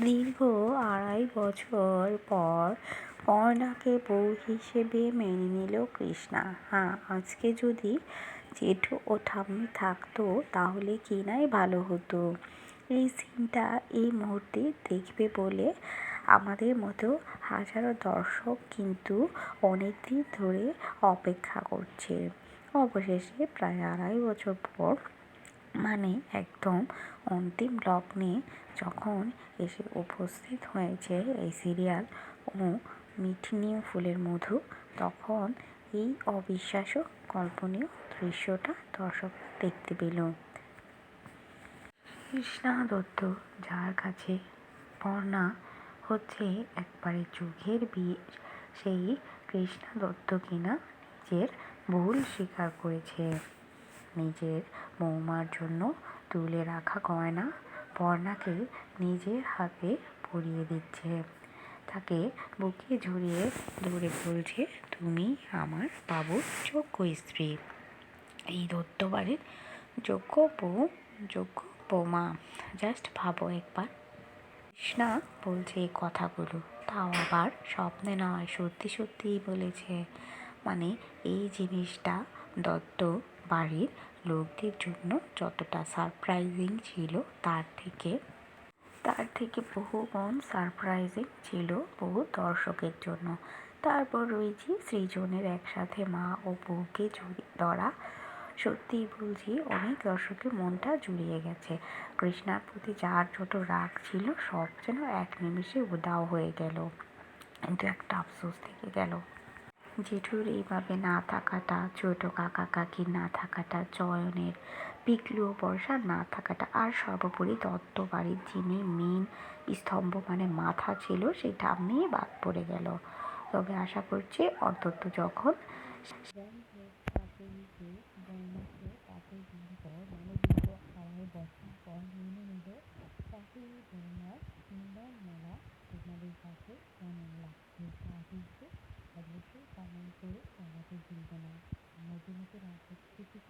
দীর্ঘ আড়াই বছর পর পর্ণাকে বউ হিসেবে মেনে নিল কৃষ্ণা। হ্যাঁ আজকে যদি জেঠু ও ঠাম্মি থাকতো তাহলে কি নাই ভালো হতো। এই সিনটা এই মুহূর্তে দেখবে বলে আমাদের মতো হাজারো দর্শক কিন্তু অনেক দিন ধরে অপেক্ষা করছে। অবশেষে প্রায় আড়াই বছর পর মানে একদম অন্তিম লগ্নে যখন এসে উপস্থিত হয়েছে এই সিরিয়াল ও মিঠনিয় ফুলের মধু, তখন এই অবিশ্বাস্য কল্পনীয় দৃশ্যটা দর্শক দেখতে পেল। কৃষ্ণা দত্ত যার কাছে পর্ণা হচ্ছে একবারে যুগের বিয়ে সেই কৃষ্ণা দত্ত কিনা নিজের ভুল স্বীকার করেছে। নিজের বৌমার জন্য তুলে রাখা গয়না পর্ণাকে নিজের হাতে পরিয়ে দিচ্ছে। তাকে বুকে ঝুড়িয়ে ধরে বলছে, তুমি আমার বাবুর যোগ্য স্ত্রী। এই দত্তবাড়ির যোগ্য বউ, যোগ্য বৌমা। জাস্ট ভাবো একবার। কৃষ্ণা বলছে এই কথাগুলো। তাও আবার স্বপ্নে নয়, সত্যি সত্যিই বলেছে। মানে এই জিনিসটা দত্ত বাড়ির লোকদের জন্য যতটা সারপ্রাইজিং ছিল, তার থেকে তার থেকে বহু গুণ সারপ্রাইজিং ছিল বহু দর্শকের জন্য। তারপর রয়েছে সৃজনের একসাথে মা ও বউকে জড়িয়ে ধরা। সত্যিই বলছি, অনেক দর্শকের মনটা জুড়িয়ে গেছে। কৃষ্ণার প্রতি যার যত রাগ ছিল, সব যেন এক নিমিষে উদাও হয়ে গেল। কিন্তু একটা আফসোস থেকে গেল। জেঠুর এইভাবে না থাকাটা, ছোটো কাকা কাকির না থাকাটা, চয়নের পিকলু ও বর্ষার না থাকাটা, আর সর্বোপরি দত্ত বাড়ির যিনি মেন স্তম্ভ মানে মাথা ছিল, সেটা আমি বাদ পড়ে গেল। তবে আশা করছি অন্তত যখন ఇప్పుడు తలకి గింజలు మధుమతి రాత్రి చికిత్స